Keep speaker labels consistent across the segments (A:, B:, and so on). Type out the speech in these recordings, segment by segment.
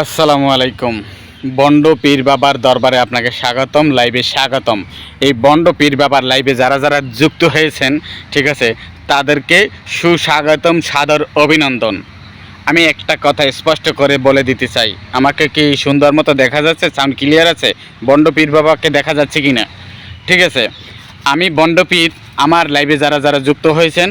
A: আসসালামু আলাইকুম। বন্ড পীর বাবার দরবারে আপনাকে স্বাগতম, লাইভে স্বাগতম। এই বন্ড পীর বাবার লাইভে যারা যারা যুক্ত হয়েছেন, ঠিক আছে, তাদেরকে সুস্বাগতম, সাদর অভিনন্দন। আমি একটা কথা স্পষ্ট করে বলে দিতে চাই। আমাকে কি সুন্দর মতো দেখা যাচ্ছে? সাউন্ড ক্লিয়ার আছে? বন্ড পীর বাবাকে দেখা যাচ্ছে কি না ঠিক আছে, আমি বন্ড পীর আমার লাইভে যারা যারা যুক্ত হয়েছেন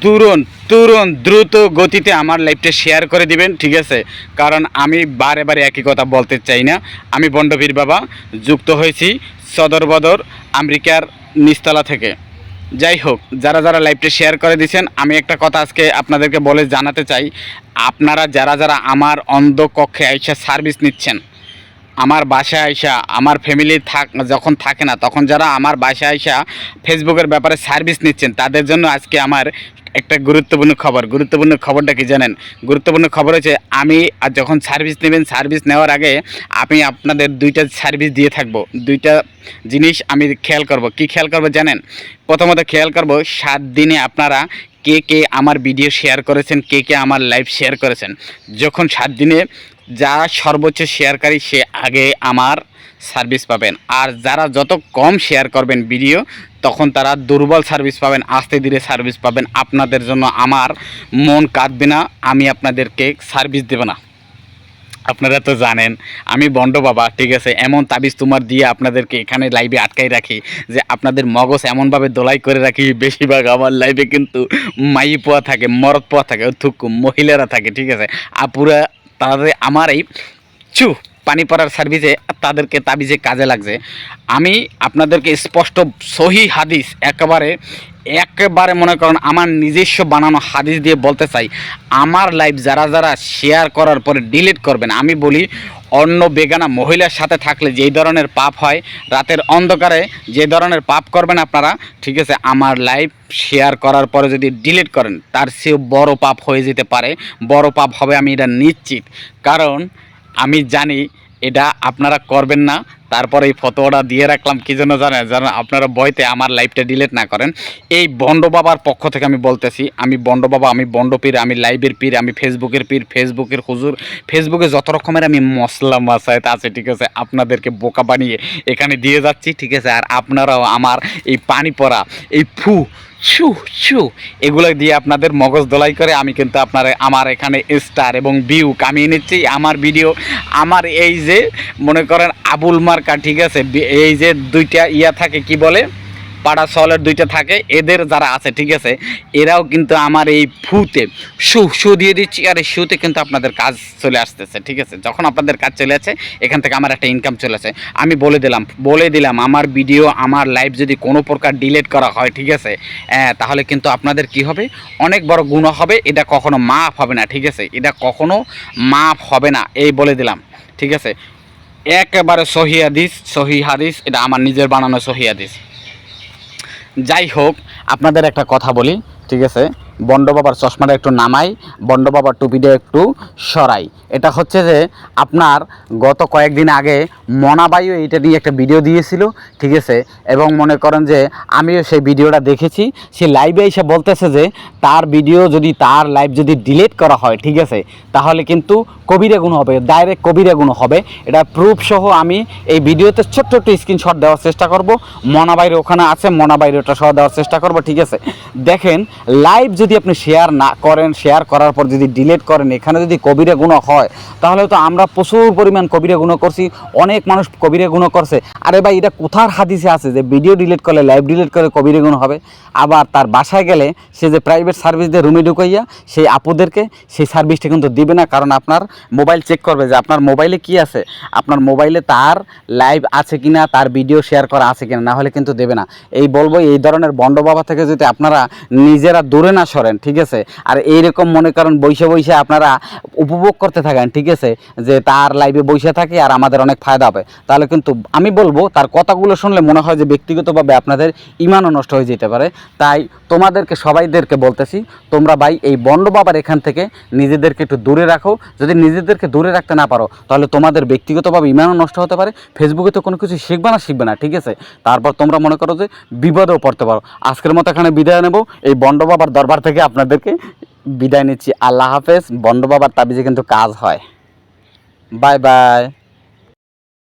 A: তুরন্ত তুরন্ত দ্রুত গতিতে আমার লাইভটা শেয়ার করে দিবেন, ঠিক আছে? কারণ আমি বারে বারে একই কথা বলতে চাই না। আমি বন্ডপীর বাবা, যুক্ত হয়েছি সদর বদর, আমেরিকার নিস্তলা থেকে। যাই হোক, যারা যারা লাইভটা শেয়ার করে দিয়েছেন, আমি একটা কথা আজকে আপনাদেরকে বলে জানাতে চাই। আপনারা যারা যারা আমার অন্ধ কক্ষে আইসা সার্ভিস নিচ্ছেন আমার বাসায় আইসা, আমার ফ্যামিলি থাক, যখন থাকে না, তখন যারা আমার বাসায় আইসা ফেসবুকের ব্যাপারে সার্ভিস নিচ্ছেন, তাদের জন্য আজকে আমার একটা গুরুত্বপূর্ণ খবর। গুরুত্বপূর্ণ খবরটা কি জানেন? গুরুত্বপূর্ণ খবর হচ্ছে, আমি আর যখন সার্ভিস নেবেন সার্ভিস নেওয়ার আগে আমি আপনাদের দুইটা সার্ভিস দিয়ে থাকব। দুইটা জিনিস আমি খেয়াল করব। কি খেয়াল করব জানেন? প্রথমত খেয়াল করব, সাত দিনে আপনারা কে কে আমার ভিডিও শেয়ার করেছেন, কে কে আমার লাইভ শেয়ার করেছেন। যখন সাত দিনে যা সর্বোচ্চ শেয়ারকারী সে আগে আমার সার্ভিস পাবেন। আর যারা যত কম শেয়ার করবেন ভিডিও তখন তারা দুর্বল সার্ভিস পাবেন, আস্তে ধীরে সার্ভিস পাবেন। আপনাদের জন্য আমার মন কাঁদবে না, আমি আপনাদেরকে সার্ভিস দেব না। আপনারা তো জানেন, আমি বন্ড বাবা, ঠিক আছে? এমন তাবিজ তোমার দিয়ে আপনাদেরকে এখানে লাইভে আটকাই রাখি যে আপনাদের মগজ এমনভাবে দোলাই করে রাখি, বেশিরভাগ আমার লাইভে কিন্তু মাই পোয়া থাকে, মরদ পোয়া থাকে থুকু মহিলারা থাকে, ঠিক আছে? আপুরা তাদের আমার এই চু পানি পড়ার সার্ভিসে তাদেরকে তাবিজে কাজে লাগছে। আমি আপনাদেরকে স্পষ্ট সহি হাদিস একেবারে একেবারে মনে করেন আমার নিজস্ব বানানো হাদিস দিয়ে বলতে চাই। আমার লাইভ যারা যারা শেয়ার করার পরে ডিলিট করবেন, আমি বলি অন্য বেগানা মহিলার সাথে থাকলে যেই ধরনের পাপ হয়, রাতের অন্ধকারে যে ধরনের পাপ করবেন আপনারা, ঠিক আছে, আমার লাইভ শেয়ার করার পরে যদি ডিলিট করেন, তার চেয়েও বড় পাপ হয়ে যেতে পারে। বড় পাপ হবে আমি এটা নিশ্চিত। কারণ আমি জানি এটা আপনারা করবেন না। তারপরে এই ফটোটা দিয়ে রাখলাম, কী জন্য জানেন যেন আপনারা বইতে আমার লাইভটা ডিলিট না করেন। এই বন্ড বাবার পক্ষ থেকে আমি বলতেছি, আমি বন্ড বাবা, আমি বন্ড পীর, আমি লাইভের পীর, আমি ফেসবুকের পীর, ফেসবুকের হুজুর, ফেসবুকে যত রকমের আমি মশলা মাসায়ত আছে, ঠিক আছে, আপনাদেরকে বোকা বানিয়ে এখানে দিয়ে যাচ্ছি, ঠিক আছে, আর আপনারাও আমার এই পানি পড়া, এই ফু ছু ছু এগুলো দিয়ে আপনাদের মগজ দোলাই করে আমি কিন্তু আপনার আমার এখানে স্টার এবং ভিউ কামিয়ে নিচ্ছি। আমার ভিডিও আমার এই যে, মনে করেন আবুল মার্কা, ঠিক আছে? এই যে দুইটা ইয়া থাকে, কি বলে? পাড়া সলের দুইটা থাকে, এদের যারা আছে, ঠিক আছে, এরাও কিন্তু আমার এই ফুতে শু শু দিয়ে দিচ্ছি আর এই শুতে কিন্তু আপনাদের কাজ চলে আসতেছে, ঠিক আছে? যখন আপনাদের কাজ চলে আসে, এখান থেকে আমার একটা ইনকাম চলে আসে। আমি বলে দিলাম বলে দিলাম, আমার ভিডিও আমার লাইভ যদি কোনো প্রকার ডিলেট করা হয়, ঠিক আছে তাহলে কিন্তু আপনাদের কি হবে? অনেক বড় গুণ হবে, এটা কখনো মাফ হবে না, ঠিক আছে? এটা কখনো মাফ হবে না, এই বলে দিলাম, ঠিক আছে? একেবারে সহি হাদিস সহি হাদিস, এটা আমার নিজের বানানো সহি হাদিস। যাই হোক আপনাদের একটা কথা বলি ঠিক আছে? বন্ড বাবার চশমাটা একটু নামাই, বন্ড বাবার টুপিটা একটু সরাই। এটা হচ্ছে যে আপনার গত কয়েকদিন আগে মনাবায়ু এইটা নিয়ে একটা ভিডিও দিয়েছিল, ঠিক আছে? এবং মনে করেন যে আমিও সেই ভিডিওটা দেখেছি। সে লাইভে এসে বলতেছে যে তার ভিডিও যদি তার লাইভ যদি ডিলিট করা হয়, ঠিক আছে? তাহলে কিন্তু কবিরা গুণ হবে ডাইরেক্ট কবিরা গুণ হবে। এটা প্রুফ সহ আমি এই ভিডিওতে ছোট্ট একটু স্ক্রিনশট দেওয়ার চেষ্টা করব। মনাবাইরে ওখানে আছে মনাবাইরে ওটা সহ দেওয়ার চেষ্টা করব, ঠিক আছে? দেখেন লাইভ যদি আপনি শেয়ার না করেন শেয়ার করার পর যদি ডিলিট করেন, এখানে যদি কবিরা গুণ হয়, তাহলে তো আমরা প্রচুর পরিমাণ কবিরা গুণ করছি, অনেক মানুষ কবিরা গুণ করছে। আরে ভাই, এটা কোথার হাদিসে আছে যে ভিডিও ডিলিট করলে লাইভ ডিলিট করে কবিরা গুণ হবে? আবার তার বাসায় গেলে সে যে প্রাইভেট সার্ভিস দিয়ে রুমে ঢুকাইয়া সেই আপুদেরকে সেই সার্ভিসটা কিন্তু দিবে না, কারণ আপনার মোবাইল চেক করবে যে আপনার মোবাইলে কি আছে? আপনার মোবাইলে তার লাইভ আছে কিনা, তার ভিডিও শেয়ার করা আছে কিনা, না হলে কিন্তু দেবে না। এই বলব, এই ধরনের বন্ড বাবা থেকে যদি আপনারা নিজেরা দূরে না সরেন ঠিক আছে? আর এইরকম মনে করেন বৈশে বৈশে আপনারা উপভোগ করতে থাকেন, ঠিক আছে? যে তার লাইভে বসে থাকে আর আমাদের অনেক ফায়দা হবে। তাহলে কিন্তু আমি বলব, তার কথাগুলো শুনলে মনে হয় যে ব্যক্তিগতভাবে আপনাদের ইমানও নষ্ট হয়ে যেতে পারে। তাই তোমাদেরকে, সবাইদেরকে বলতেছি, তোমরা ভাই এই বন্ড বাবার এখান থেকে নিজেদেরকে একটু দূরে রাখো। যদি নিজেদেরকে দূরে রাখতে না পারো, তাহলে তোমাদের ব্যক্তিগতভাবে ইমানও নষ্ট হতে পারে। ফেসবুকে তো কোনো কিছু শিখবে না শিখবে না, ঠিক আছে? তারপর তোমরা মনে করো যে বিপদেও পড়তে পারো। আজকের মতো এখানে বিদায় নেব। এই বন্ড বাবার দরবার থেকে আপনাদেরকে বিদায় নিচ্ছি। আল্লাহ হাফেজ। বন্ড বাবার তাবিজে কিন্তু কাজ হয়। Bye bye.